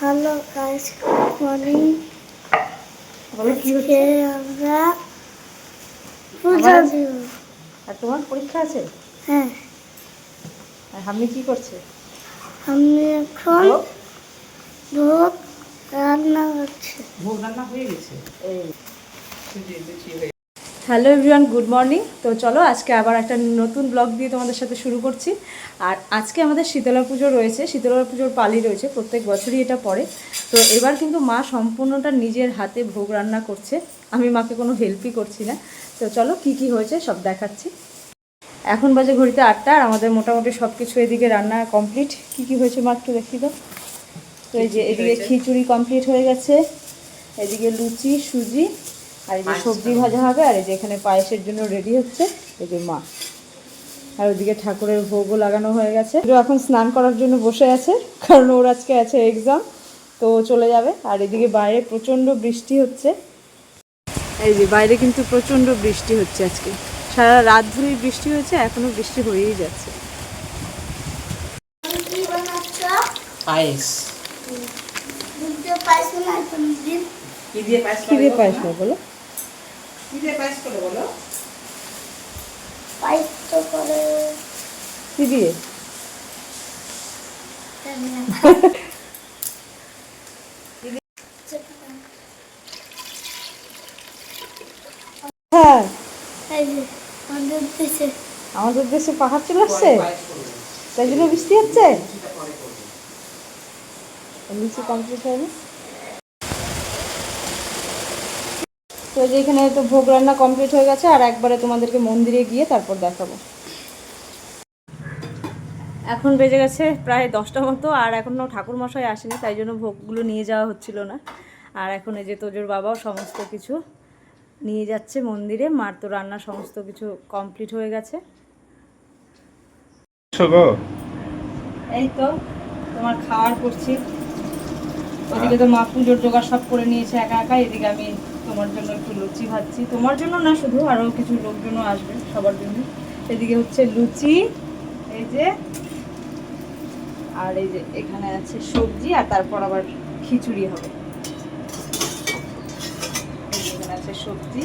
Hello guys good morning আজকে আমরা পূজা? দিব আর তোমার পরীক্ষা আছে? হ্যাঁ। আর হামনি কি করছে? আমি এখন ভোগ রান্না করছি ভোগ রান্না হয়ে গেছে? এই হ্যালো এভরিওয়ান গুড মর্নিং। তো চলো আজকে আবার একটা নতুন ব্লগ দিয়ে তোমাদের সাথে শুরু করছি। আর আজকে আমাদের শীতলা পুজো রয়েছে শীতলা পুজোর পালি রয়েছে প্রত্যেক বছরই এটা পড়ে। তো এবার কিন্তু মা সম্পূর্ণটা নিজের হাতে ভোগ রান্না করছে। আমি মাকে কোনো হেল্পই করছি না। তো চলো কি কি হয়েছে সব দেখাচ্ছি। এখন বাজে ঘড়িতে আটটা আর আমাদের মোটামুটি সব কিছু এদিকে রান্না কমপ্লিট। কি কি হয়েছে মা একটু দেখি দাও তো এই যে এদিকে খিচুড়ি কমপ্লিট হয়ে গেছে। এদিকে লুচি সুজি আর এই যে সবজি ভাজা হবে আর এই যে এখানে পায়েসের জন্য রেডি হচ্ছে এই যে মা। আর ওদিকে ঠাকুরের ভোগও লাগানো হয়ে গেছে। এখন স্নান করার জন্য বসে আছে কারণ ওর আজকে আছে এক্সাম তো চলে যাবে। আর এদিকে বাইরে প্রচণ্ড বৃষ্টি হচ্ছে। এই যে বাইরে কিন্তু প্রচণ্ড বৃষ্টি হচ্ছে আজকে। সারা রাত ধরেই বৃষ্টি হয়েছে এখনও বৃষ্টি হয়েই যাচ্ছে। পায়েস। কি দিয়ে পায়েস বলো? দিয়ে পায়েস করে বলো? পায়েস তো করে। কি দিয়ে? হ্যাঁ। আমাদের দেশে। পাহাড় চলে আসছে? তাই জন্য বৃষ্টি হচ্ছে? কমপ্লিট হয়নি? তো এই যে এখানে তো ভোগ রান্না কমপ্লিট হয়ে গেছে আর একবারে তোমাদেরকে মন্দিরে গিয়ে তারপর দেখাবো। এখন বেজে গেছে প্রায় দশটা মতো আর এখনও ঠাকুর মশাই আসেনি তাই জন্য ভোগগুলো নিয়ে যাওয়া হচ্ছিল না। আর এখন এই যে তোজোর বাবাও সমস্ত কিছু নিয়ে যাচ্ছে মন্দিরে মার তো রান্না সমস্ত কিছু কমপ্লিট হয়ে গেছে। এই তো তোমার খাওয়ার করছি। ওদিকে তো মা পুজোর জোগাড় সব করে নিয়েছে একা একা এদিকে আমি তোমার জন্য একটু লুচি ভাজছি। তোমার জন্য না, শুধু আরও কিছু লোকজনও আসবে সবার জন্য। এদিকে হচ্ছে লুচি, এই যে, আর এই যে এখানে আছে সবজি, আর তারপর আবার খিচুড়ি হবে। এখানে আছে সবজি।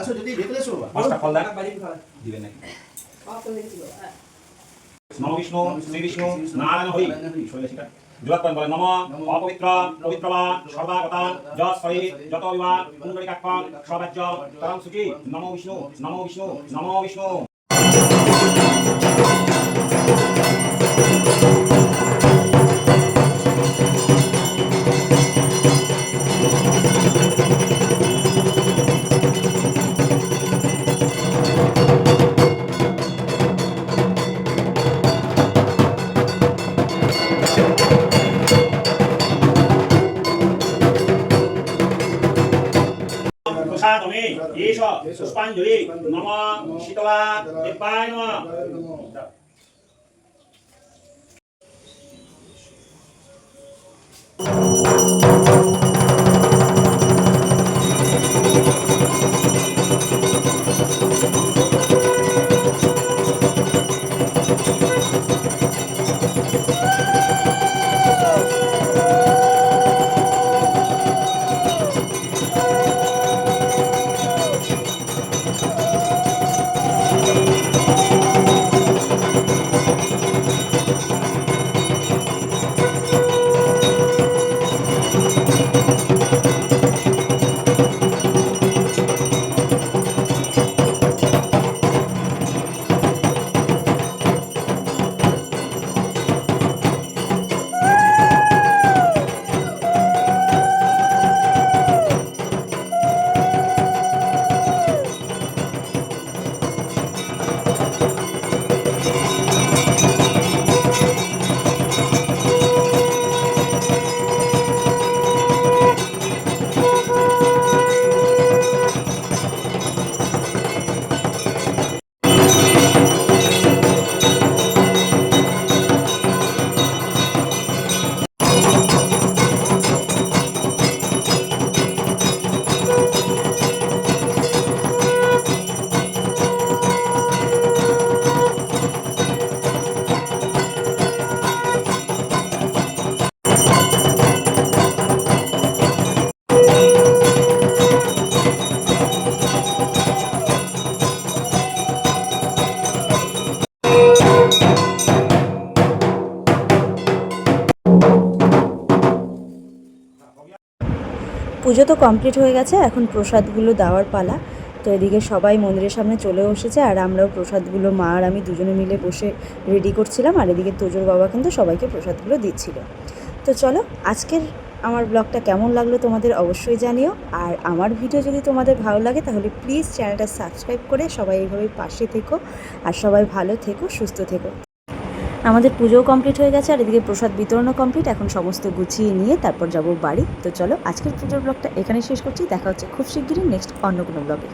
আসো যদি ভেতরে এসো পাঁচটা ফল ঘর। দিবেন নাকি? হয়েছিল হ্যাঁ। নম বিষ্ণু শ্রী বিষ্ণু নারায়ণ হরি। শৈলে শিখা জগৎ বলে নম অপবিত্র পবিত্রবান সর্বাগতা যত সহি যত বিবাহ পুণ্ডরিকাক্ষণ সবাজ্য তরং সুচি নমো বিষ্ণু নমো বিষ্ণু নমো বিষ্ণু। प्रसादमे एष पुष्पाञ्जलि नम शीतला देवाय नमः পুজো তো কমপ্লিট হয়ে গেছে, এখন প্রসাদগুলো দেওয়ার পালা। তো এদিকে সবাই মন্দিরের সামনে চলে এসেছে, আর আমরাও প্রসাদগুলো, মা আর আমি দুজনে মিলে বসে রেডি করছিলাম, আর এদিকে তোজোর বাবা কিন্তু সবাইকে প্রসাদগুলো দিচ্ছিল। তো চলো, আজকের আমার ব্লগটা কেমন লাগল তোমাদের অবশ্যই জানিও, আর আমার ভিডিও যদি তোমাদের ভালো লাগে তাহলে প্লিজ চ্যানেলটা সাবস্ক্রাইব করে সবাই এইভাবে পাশে থেকো, আর সবাই ভালো থেকো, সুস্থ থেকো। আমাদের পুজোও কমপ্লিট হয়ে গেছে, আর এদিকে প্রসাদ বিতরণও কমপ্লিট এখন সমস্ত গুছিয়ে নিয়ে তারপর যাব বাড়ি। তো চলো, আজকের পুজোর ব্লগটা এখানে শেষ করছি। দেখা হচ্ছে খুব শিগগিরই নেক্সট অন্য কোনো ব্লগে